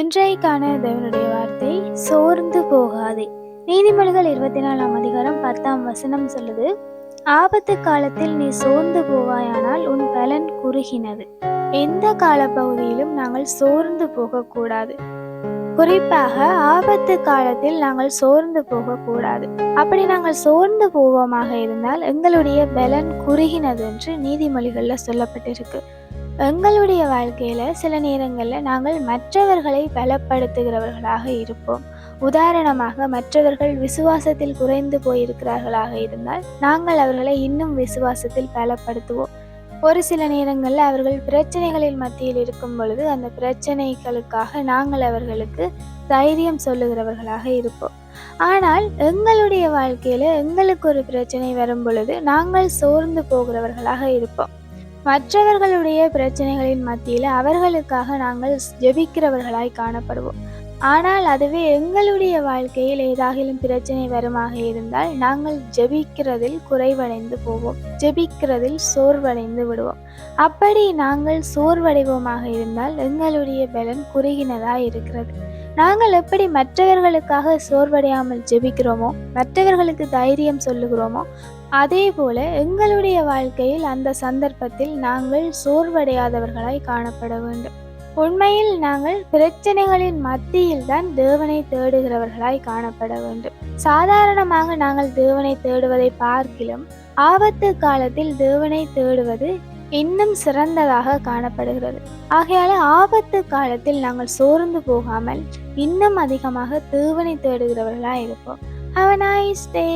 இன்றைக்கான தேவனுடைய வார்த்தை சோர்ந்து போகாதே. நீதிமொழிகள் இருபத்தி நாலாம் அதிகாரம் பத்தாம் வசனம் சொல்லுது ஆபத்து காலத்தில் நீ சோர்ந்து போவாயானால் உன் பலன் குறுகினது. எந்த காலப்பகுதியிலும் நாங்கள் சோர்ந்து போகக்கூடாது. குறிப்பாக ஆபத்து காலத்தில் நாங்கள் சோர்ந்து போகக்கூடாது. அப்படி நாங்கள் சோர்ந்து போவோமாக இருந்தால் எங்களுடைய பலன் குறுகினது என்று நீதிமொழிகளில் சொல்லப்பட்டிருக்கு. எங்களுடைய வாழ்க்கையில் சில நேரங்களில் நாங்கள் மற்றவர்களை பலப்படுத்துகிறவர்களாக இருப்போம். உதாரணமாக மற்றவர்கள் விசுவாசத்தில் குறைந்து போயிருக்கிறார்களாக இருந்தால் நாங்கள் அவர்களை இன்னும் விசுவாசத்தில் பலப்படுத்துவோம். ஒரு சில நேரங்களில் அவர்கள் பிரச்சனைகளின் மத்தியில் இருக்கும் பொழுது அந்த பிரச்சனைகளுக்காக நாங்கள் அவர்களுக்கு தைரியம் சொல்லுகிறவர்களாக இருப்போம். ஆனால் எங்களுடைய வாழ்க்கையில் எங்களுக்கு ஒரு பிரச்சனை வரும் பொழுது நாங்கள் சோர்ந்து போகிறவர்களாக இருப்போம். மற்றவர்களுடைய பிரச்சனைகளின் மத்தியில் அவர்களுக்காக நாங்கள் ஜெபிக்கிறவர்களாய் காணப்படுவோம். ஆனால் அதுவே எங்களுடைய வாழ்க்கையில் ஏதாகிலும் பிரச்சனை வருமாக இருந்தால் நாங்கள் ஜெபிக்கிறதில் குறைவடைந்து போவோம். ஜெபிக்கிறதில் சோர்வடைந்து விடுவோம். அப்படி நாங்கள் சோர்வடைவோமாக இருந்தால் எங்களுடைய பலன் குறுகினதாக இருக்கிறது. நாங்கள் எப்படி மற்றவர்களுக்காக சோர்வடையாமல் ஜெபிக்கிறோமோ மற்றவர்களுக்கு தைரியம் சொல்லுகிறோமோ அதே போல எங்களுடைய வாழ்க்கையில் அந்த சந்தர்ப்பத்தில் நாங்கள் சோர்வடையாதவர்களாய் காணப்பட வேண்டும். உண்மையில் நாங்கள் பிரச்சனைகளின் மத்தியில் தான் தேவனை தேடுகிறவர்களாய் காணப்பட வேண்டும். சாதாரணமாக நாங்கள் தேவனை தேடுவதை பார்க்கிலும் ஆபத்து காலத்தில் தேவனை தேடுவது இன்னும் சிறந்ததாக காணப்படுகிறது. ஆகையால ஆபத்து காலத்தில் நாங்கள் சோர்ந்து போகாமல் இன்னும் அதிகமாக தேவனை தேடுகிறவர்களாக இருப்போம். Have nice day